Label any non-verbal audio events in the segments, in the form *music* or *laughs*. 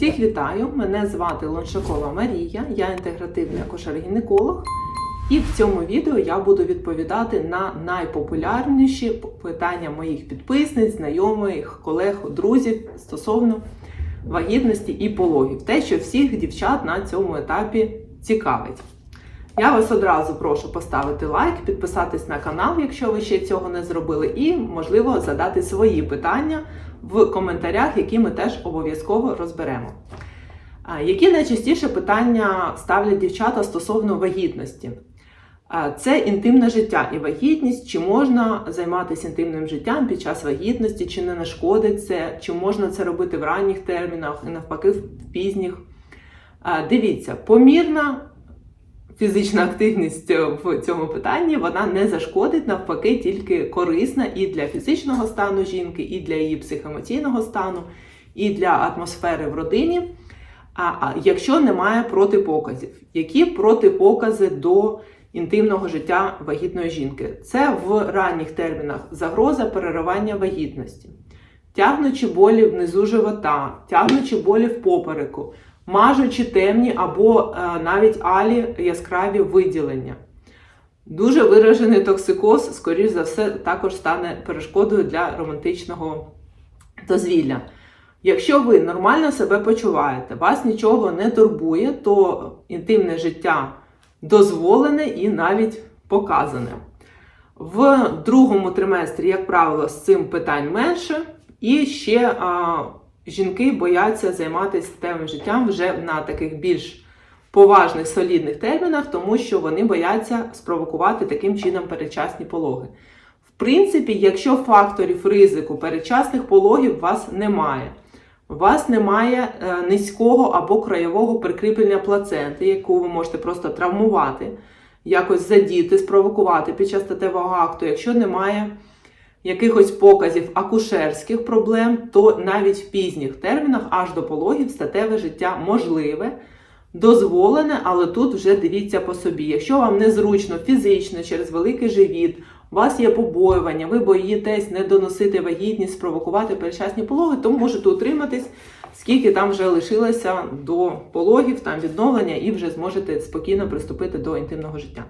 Всіх вітаю! Мене звати Лоншакова Марія, я інтегративний акушер-гінеколог. І в цьому відео я буду відповідати на найпопулярніші питання моїх підписниць, знайомих, колег, друзів стосовно вагітності і пологів. Те, що всіх дівчат на цьому етапі цікавить. Я вас одразу прошу поставити лайк, підписатись на канал, якщо ви ще цього не зробили, і, можливо, задати свої питання в коментарях, які ми теж обов'язково розберемо. Які найчастіше питання ставлять дівчата стосовно вагітності? Це інтимне життя і вагітність, чи можна займатися інтимним життям під час вагітності, чи не нашкодить це, чи можна це робити в ранніх термінах і навпаки в пізніх. Дивіться, помірна фізична активність в цьому питанні вона не зашкодить, навпаки, тільки корисна і для фізичного стану жінки, і для її психоемоційного стану, і для атмосфери в родині. А, а якщо немає протипоказів, які протипокази до інтимного життя вагітної жінки? Це в ранніх термінах загроза переривання вагітності, тягнучі болі внизу живота, тягнучі болі в попереку, мажучі темні або е, навіть алі яскраві виділення. Дуже виражений токсикоз, скоріш за все, також стане перешкодою для романтичного дозвілля. Якщо ви нормально себе почуваєте, вас нічого не турбує, то інтимне життя дозволене і навіть показане. В другому триместрі, як правило, з цим питань менше, і ще а, жінки бояться займатися темним життям вже на таких більш поважних солідних термінах, тому що вони бояться спровокувати таким чином передчасні пологи. В принципі, якщо факторів ризику передчасних пологів у вас немає, у вас немає е, низького або краєвого прикріплення плаценти, яку ви можете просто травмувати, якось задіти, спровокувати під час статевого акту, якщо немає якихось показів акушерських проблем, то навіть в пізніх термінах аж до пологів статеве життя можливе, дозволене, але тут вже дивіться по собі. Якщо вам незручно фізично через великий живіт, у вас є побоювання, ви боїтесь не доносити вагітність, спровокувати передчасні пологи, то можете утриматись, скільки там вже лишилося до пологів, там відновлення, і вже зможете спокійно приступити до інтимного життя.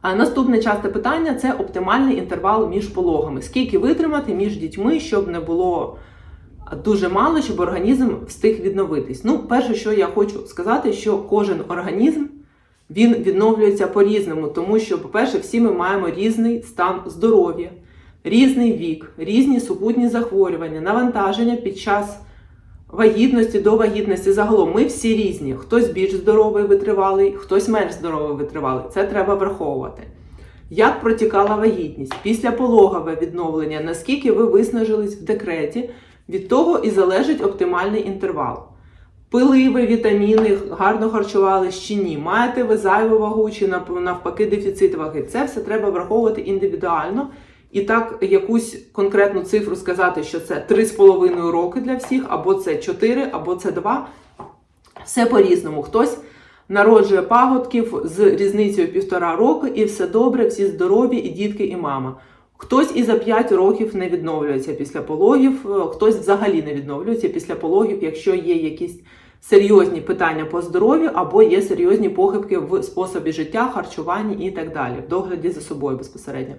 А наступне часте питання це оптимальний інтервал між пологами. Скільки витримати між дітьми, щоб не було дуже мало, щоб організм встиг відновитись. Ну, перше, що я хочу сказати, що кожен організм він відновлюється по-різному, тому що, по-перше, всі ми маємо різний стан здоров'я, різний вік, різні супутні захворювання, навантаження під час вагітності до вагітності. Загалом ми всі різні. Хтось більш здоровий, витривалий, хтось менш здоровий, витривалий. Це треба враховувати. Як протікала вагітність після пологове відновлення, наскільки ви виснажились в декреті, від того і залежить оптимальний інтервал. Пили ви вітаміни, гарно харчувались чи ні, маєте ви зайву вагу чи навпаки дефіцит ваги. Це все треба враховувати індивідуально. І так якусь конкретну цифру сказати, що це 3,5 роки для всіх, або це 4, або це 2. Все по-різному. Хтось народжує пагодків з різницею півтора року, і все добре, всі здорові, і дітки, і мама. Хтось і за 5 років не відновлюється після пологів, хтось взагалі не відновлюється після пологів, якщо є якісь серйозні питання по здоров'ю, або є серйозні похибки в способі життя, харчуванні і так далі, в догляді за собою безпосередньо.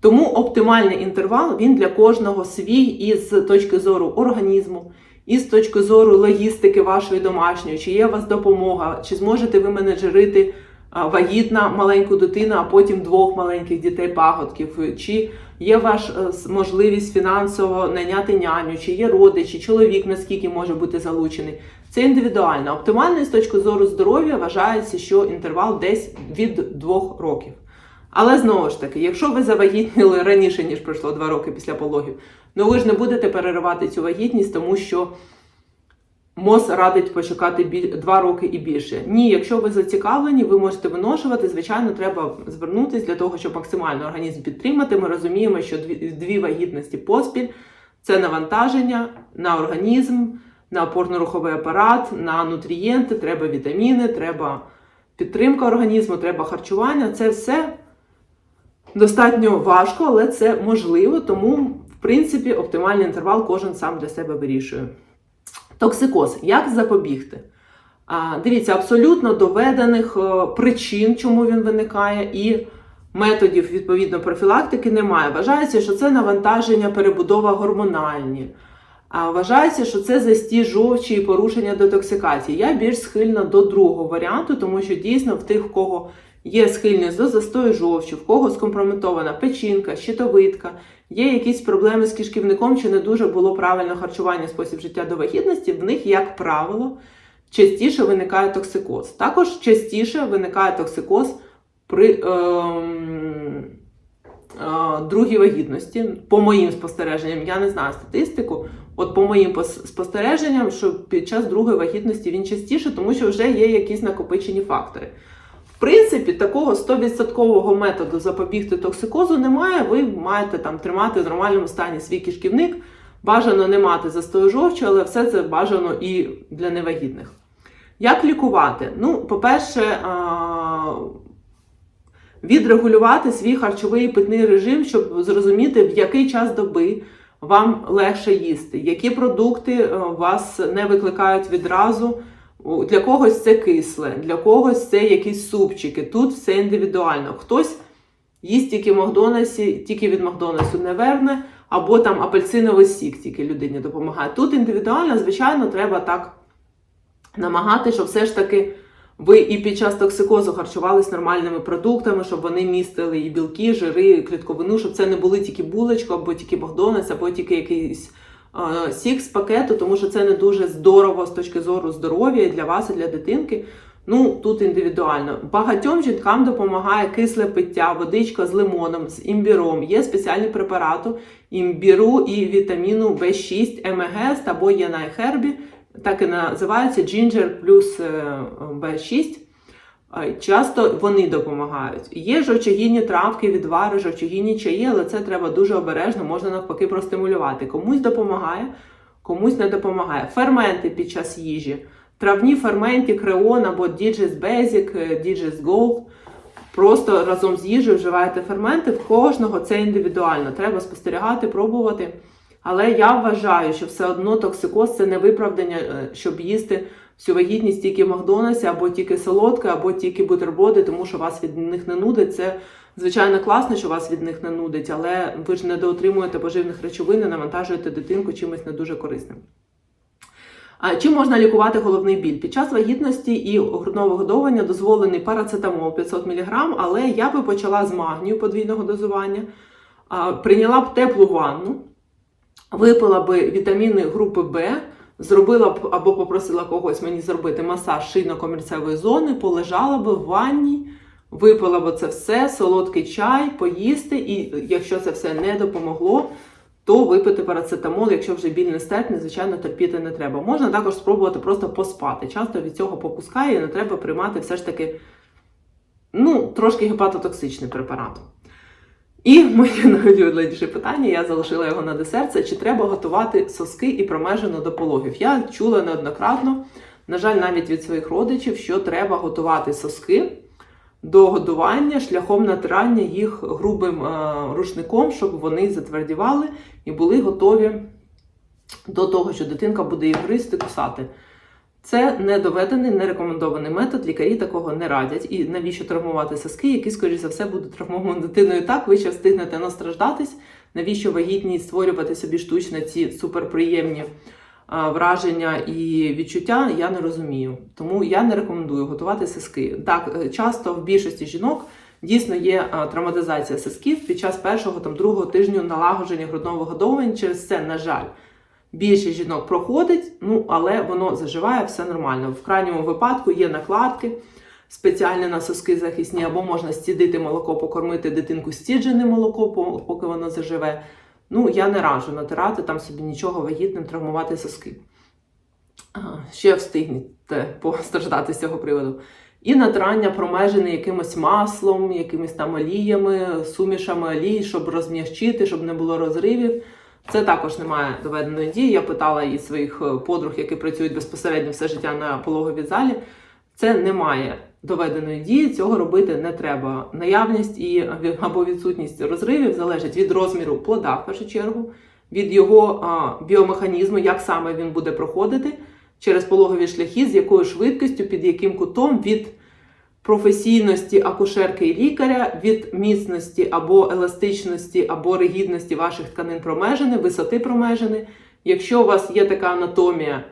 Тому оптимальний інтервал він для кожного свій і з точки зору організму, і з точки зору логістики вашої домашньої, чи є у вас допомога, чи зможете ви менеджерити вагітна маленьку дитину, а потім двох маленьких дітей пагодків, чи є ваша можливість фінансово найняти няню, чи є родичі, чоловік наскільки може бути залучений. Це індивідуально. Оптимально з точки зору здоров'я вважається, що інтервал десь від двох років. Але знову ж таки, якщо ви завагітніли раніше, ніж пройшло 2 роки після пологів, ну ви ж не будете переривати цю вагітність, тому що МОЗ радить почекати 2 роки і більше. Ні, якщо ви зацікавлені, ви можете виношувати. Звичайно, треба звернутися для того, щоб максимально організм підтримати. Ми розуміємо, що дві вагітності поспіль це навантаження на організм, на опорно-руховий апарат, на нутрієнти, треба вітаміни, треба підтримка організму, треба харчування. Це все. Достатньо важко, але це можливо, тому, в принципі, оптимальний інтервал кожен сам для себе вирішує. Токсикоз. Як запобігти? Дивіться, абсолютно доведених е, причин, чому він виникає, і методів відповідно профілактики немає. Вважається, що це навантаження, перебудова гормональні. А вважається, що це застій жовчі і порушення детоксикації. Я більш схильна до другого варіанту, тому що дійсно в тих, в кого є схильність до застою жовчі, в кого скомпрометована печінка, щитовидка, є якісь проблеми з кишківником, чи не дуже було правильне харчування, спосіб життя до вагітності, в них, як правило, частіше виникає токсикоз. Також частіше виникає токсикоз при ем, е, другій вагітності. По моїм спостереженням, я не знаю статистику. От по моїм спостереженням, що під час другої вагітності він частіше, тому що вже є якісь накопичені фактори. Принципі, такого 100% методу запобігти токсикозу немає. Ви маєте там тримати в нормальному стані свій кишківник. Бажано не мати застою жовчі, але все це бажано і для невагітних. Як лікувати? Ну, по-перше, відрегулювати свій харчовий і питний режим, щоб зрозуміти, в який час доби вам легше їсти, які продукти е, вас не викликають відразу. Для когось це кисле, для когось це якісь супчики. Тут все індивідуально. Хтось їсть тільки в Макдональдсі, тільки від Макдональдсу не верне, або там апельсиновий сік тільки людині допомагає. Тут індивідуально, звичайно, треба так намагати, щоб все ж таки ви і під час токсикозу харчувались нормальними продуктами, щоб вони містили і білки, жири, і клітковину, щоб це не були тільки булочка, або тільки Макдональдс, або тільки якийсь сік з пакету, тому що це не дуже здорово з точки зору здоров'я і для вас, і для дитинки. Ну, тут індивідуально. Багатьом жінкам допомагає кисле пиття, водичка з лимоном, з імбіром. Є спеціальні препарати імбіру і вітаміну В6 МГС або є на хербі, так і називається Ginger плюс е, В6. Е, Часто вони допомагають. Є жовчогінні травки, відвари, жовчогінні чаї, але це треба дуже обережно, можна навпаки простимулювати. Комусь допомагає, комусь не допомагає. Ферменти під час їжі. Травні ферменти, креон або Digest Basic, е, Digest Gold. Просто разом з їжею вживаєте ферменти. В кожного це індивідуально. Треба спостерігати, пробувати. Але я вважаю, що все одно токсикоз це не виправдання, е, щоб їсти всю вагітність тільки Макдональдсі, або тільки солодке, або тільки бутерброди, тому що вас від них не нудить. Це звичайно класно, що вас від них не нудить, але ви ж не доотримуєте поживних речовин, і навантажуєте дитинку чимось не дуже корисним. А Чим можна лікувати головний біль? Під час вагітності і грудного вигодовування дозволений парацетамол 500 мг, але я би почала з магнію подвійного дозування, прийняла б теплу ванну, випила би вітаміни групи Б, зробила б або попросила когось мені зробити масаж шийно-комірцевої зони, полежала би в ванні, випила б це все, солодкий чай, поїсти, і якщо це все не допомогло, то випити парацетамол, якщо вже біль нестерпний, звичайно, терпіти не треба. Можна також спробувати просто поспати. Часто від цього попускає, і не треба приймати все ж таки ну, трошки гепатотоксичний препарат. І моє найулюбленіше питання, я залишила його на десерт, це чи треба готувати соски і промежину до пологів. Я чула неоднократно, на жаль, навіть від своїх родичів, що треба готувати соски до годування шляхом натирання їх грубим е, рушником, щоб вони затвердівали і були готові до того, що дитинка буде їх гризти, кусати. Це не доведений, не рекомендований метод. Лікарі такого не радять. І навіщо травмувати соски, які, скоріш за все, будуть травмовані дитиною так, ви ще встигнете настраждатись. Навіщо вагітній створювати собі штучно ці суперприємні а, враження і відчуття, я не розумію. Тому я не рекомендую готувати соски. Так, е, часто в більшості жінок дійсно є травматизація сосків під час першого там другого тижню налагодження грудного вигодовування. Через це, на жаль, більше жінок проходить, ну але воно заживає, все нормально. В крайньому випадку є накладки. Спеціальні на соски захисні, або можна стідити молоко, покормити дитинку стідженим молоко, поки воно заживе. Ну, я не раджу натирати там собі нічого вагітним, травмувати соски. Ще встигнете постраждати з цього приводу. І натирання промежене якимось маслом, якимись там оліями, сумішами олій, щоб розм'ягчити, щоб не було розривів. Це також не має доведеної дії. Я питала і своїх е, подруг, які працюють безпосередньо все життя на пологовій залі. Це не має доведеної дії, цього робити не треба. Наявність і *laughs* або відсутність розривів залежить від розміру плода, в першу чергу, від його а, біомеханізму, як саме він буде проходити, через пологові шляхи, з якою швидкістю, під яким кутом від професійності акушерки і лікаря, від міцності або еластичності, або ригідності ваших тканин промежини, висоти промежини. Якщо у вас є така анатомія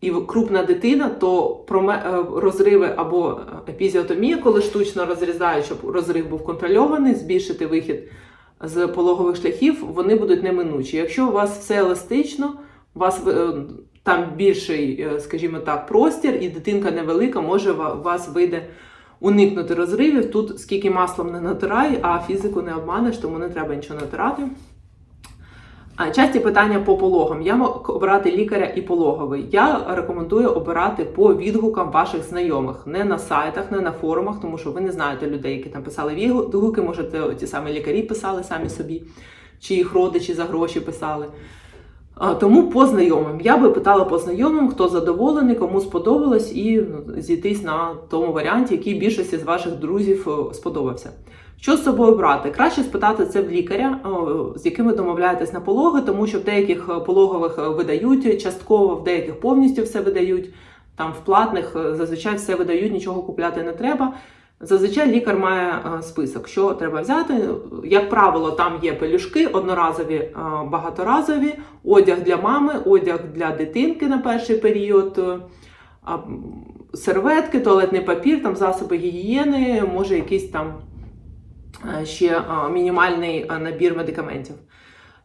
і крупна дитина, то е, розриви або епізіотомія, коли штучно розрізають, щоб розрив був контрольований, збільшити вихід з пологових шляхів, вони будуть неминучі. Якщо у вас все еластично, у вас е, там більший, е, скажімо так, простір, і дитинка невелика, може у вас вийде уникнути розривів. Тут скільки маслом не натирай, а фізику не обманеш, тому не треба нічого натирати. Часті питання по пологам. Я можу обирати лікаря і пологовий. Я рекомендую обирати по відгукам ваших знайомих, не на сайтах, не на форумах, тому що ви не знаєте людей, які там писали відгуки. Може, ті самі лікарі писали самі собі, чи їх родичі за гроші писали. Тому по знайомим. Я би питала по знайомим, хто задоволений, кому сподобалось, і ну, зійтись на тому варіанті, який більшості з ваших друзів е, сподобався. Що з собою брати? Краще спитати це в лікаря, з яким ви домовляєтесь на пологи, тому що в деяких е, пологових е, видають частково, в деяких повністю все видають. Там в платних зазвичай все видають, нічого купляти не треба. Зазвичай лікар має е, список, що треба взяти. Як правило, там є пелюшки, одноразові, е, багаторазові, одяг для мами, одяг для дитинки на перший період, е, серветки, туалетний папір, там засоби гігієни, може якийсь там ще мінімальний набір медикаментів.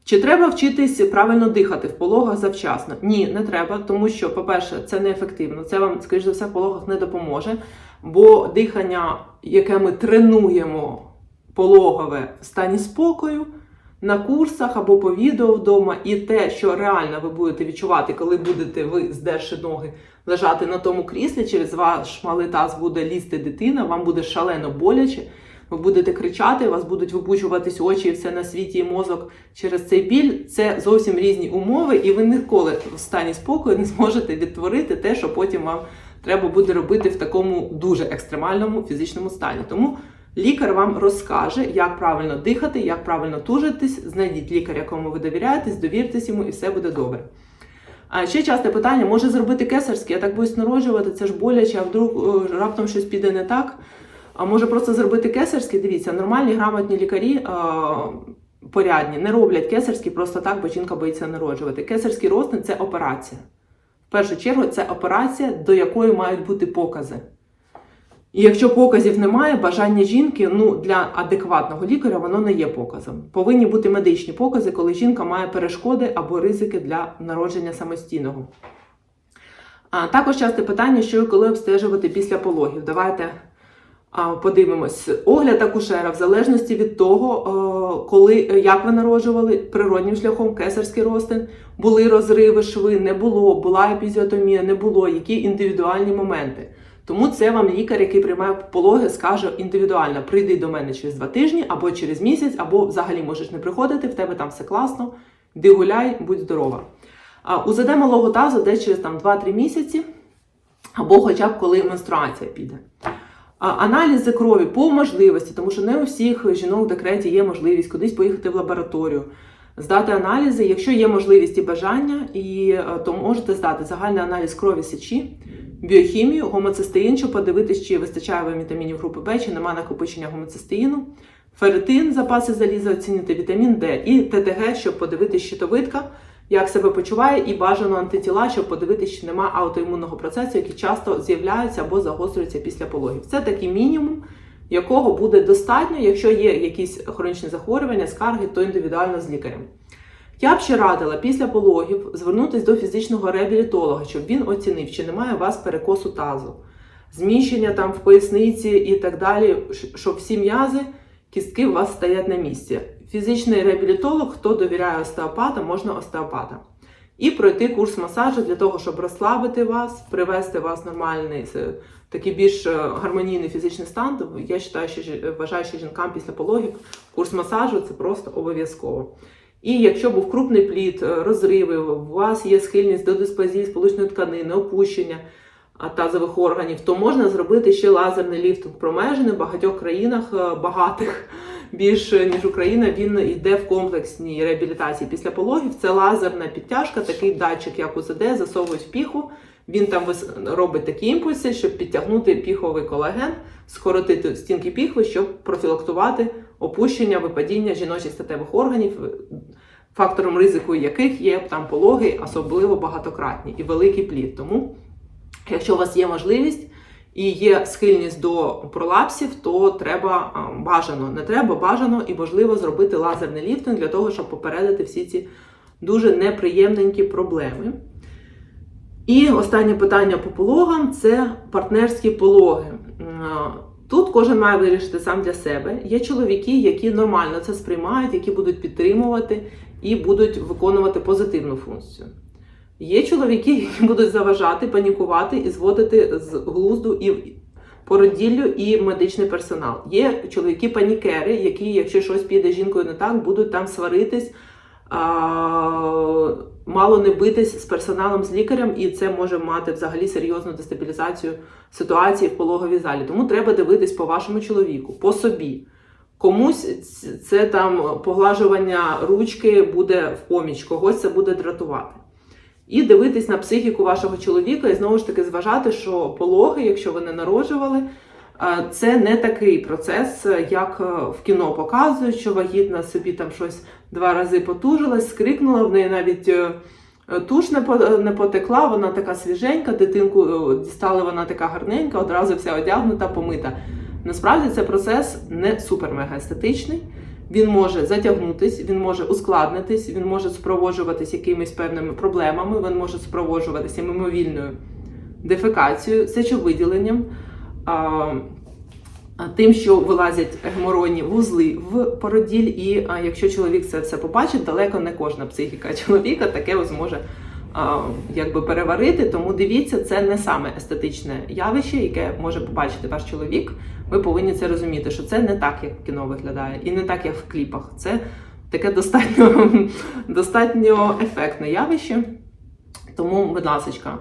Чи треба вчитись правильно дихати в пологах завчасно? Ні, не треба, тому що, по-перше, це неефективно. Це вам, скоріш за все, в пологах не допоможе. Бо дихання, яке ми тренуємо пологове в стані спокою, на курсах або по відео вдома, і те, що реально ви будете відчувати, коли будете ви, здерши ноги, лежати на тому кріслі, через ваш малий таз буде лізти дитина, вам буде шалено боляче. Ви будете кричати, вас будуть випучуватись очі, і все на світі і мозок через цей біль. Це зовсім різні умови, і ви ніколи в стані спокою не зможете відтворити те, що потім вам треба буде робити в такому дуже екстремальному фізичному стані. Тому лікар вам розкаже, як правильно дихати, як правильно тужитись. Знайдіть лікаря, кому ви довіряєтесь, довіртесь йому, і все буде добре. А ще часте питання: може зробити кесарське, я так боюсь народжувати, це ж боляче, а вдруг е, раптом щось піде не так. А може просто зробити кесарський? Дивіться, нормальні грамотні лікарі е, порядні не роблять кесарський просто так, бо жінка боїться народжувати. Кесарський розтин це операція. В першу чергу, це операція, до якої мають бути покази. І якщо показів немає, бажання жінки ну, для адекватного лікаря воно не є показом. Повинні бути медичні покази, коли жінка має перешкоди або ризики для народження самостійного. А також часте питання, що і коли обстежувати після пологів. Давайте подивимось. Огляд акушера, в залежності від того, е, коли як ви народжували природнім шляхом кесарський розтин, були розриви, шви, не було, була епізіотомія, не було, які індивідуальні моменти. Тому це вам лікар, який приймає пологи, скаже індивідуально: прийди до мене через два тижні, або через місяць, або взагалі можеш не приходити, в тебе там все класно, йди гуляй, будь здорова. А УЗД малого тазу десь через там 2-3 місяці, або хоча б коли менструація піде. Аналізи крові по можливості, тому що не у всіх жінок в декреті є можливість кудись поїхати в лабораторію, здати аналізи. Якщо є можливість і бажання, і, е, то можете здати загальний аналіз крові сечі, біохімію, гомоцистеїн, щоб подивитись, чи вистачає вам вітамінів групи Б, чи немає накопичення гомоцистеїну, ферритин, запаси заліза, оцінити вітамін Д і ТТГ, щоб подивитись щитовидка, як себе почуває, і бажано антитіла, щоб подивитись, чи немає аутоімунного процесу, який часто з'являються або загострюються після пологів. Це такий мінімум, якого буде достатньо, якщо є якісь хронічні захворювання, скарги, то індивідуально з лікарем. Я б ще радила після пологів звернутися до фізичного реабілітолога, щоб він оцінив, чи немає у вас перекосу тазу, зміщення там в поясниці і так далі, щоб всі м'язи, кістки у вас стоять на місці. Фізичний реабілітолог, хто довіряє остеопата, можна остеопата. І пройти курс масажу для того, щоб розслабити вас, привести вас в нормальний, такий більш е, гармонійний фізичний стан. Я вважаю, що, вважаю, що жінкам після пологів курс масажу це просто обов'язково. І якщо був крупний плід, е, розриви, у вас є схильність до дисплазії сполучної тканини, опущення тазових органів, то можна зробити ще лазерний ліфтинг промежини в багатьох країнах е, багатих. *laughs* Більше ніж Україна, він йде в комплексній реабілітації після пологів. Це лазерна підтяжка, такий датчик, як УЗД, засовують в піху. Він там робить такі імпульси, щоб підтягнути піховий колаген, скоротити стінки піхви, щоб профілактувати опущення, випадіння жіночих статевих органів, фактором ризику яких є там пологи, особливо багатократні і великий плід. Тому, якщо у вас є можливість і є схильність до пролапсів, то треба бажано, не треба, бажано і можливо зробити лазерний ліфтинг для того, щоб попередити всі ці дуже неприємненькі проблеми. І останнє питання по пологам це партнерські пологи. Тут кожен має вирішити сам для себе. Є чоловіки, які нормально це сприймають, які будуть підтримувати і будуть виконувати позитивну функцію. Є чоловіки, які будуть заважати, панікувати і зводити з глузду і породіллю і медичний персонал. Є чоловіки-панікери, які, якщо щось піде жінкою не так, будуть там сваритись, а, мало не битись з персоналом, з лікарем, і це може мати взагалі серйозну дестабілізацію ситуації в пологовій залі. Тому треба дивитись по вашому чоловіку, по собі. Комусь це там поглажування ручки буде в поміч, когось це буде дратувати. І дивитись на психіку вашого чоловіка, і знову ж таки зважати, що пологи, якщо ви не народжували, це не такий процес, е, як е, в кіно показують, що вагітна собі там щось два рази потужилась, скрикнула, в неї навіть е, туш не по- не потекла, вона така свіженька, дитинку дістали, вона така гарненька, одразу вся одягнута, помита. Насправді це процес не супер-мега естетичний. Він може затягнутись, він може ускладнитись, він може супроводжуватись якимись певними проблемами, він може супроводжуватися мимовільною дефекацією, сечовиділенням, тим, що вилазять геморойні вузли в породіль. І якщо чоловік це все побачить, далеко не кожна психіка чоловіка таке зможе якби переварити. Тому дивіться, це не саме естетичне явище, яке може побачити ваш чоловік. Ви повинні це розуміти, що це не так, як в кіно виглядає, і не так, як в кліпах. Це таке достатньо, *laughs* достатньо ефектне явище. Тому, будь ласка,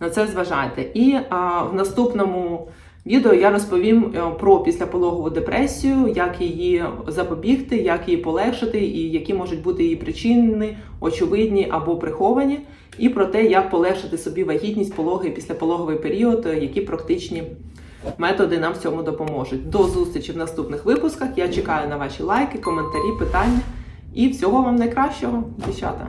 на це зважайте. І а, в наступному відео я розповім е, про післяпологову депресію, як її запобігти, як її полегшити, і які можуть бути її причини, очевидні або приховані, і про те, як полегшити собі вагітність, пологи і післяпологовий період, е, які практичні методи нам в цьому допоможуть. До зустрічі в наступних випусках. Я чекаю на ваші лайки, коментарі, питання і всього вам найкращого, дівчата!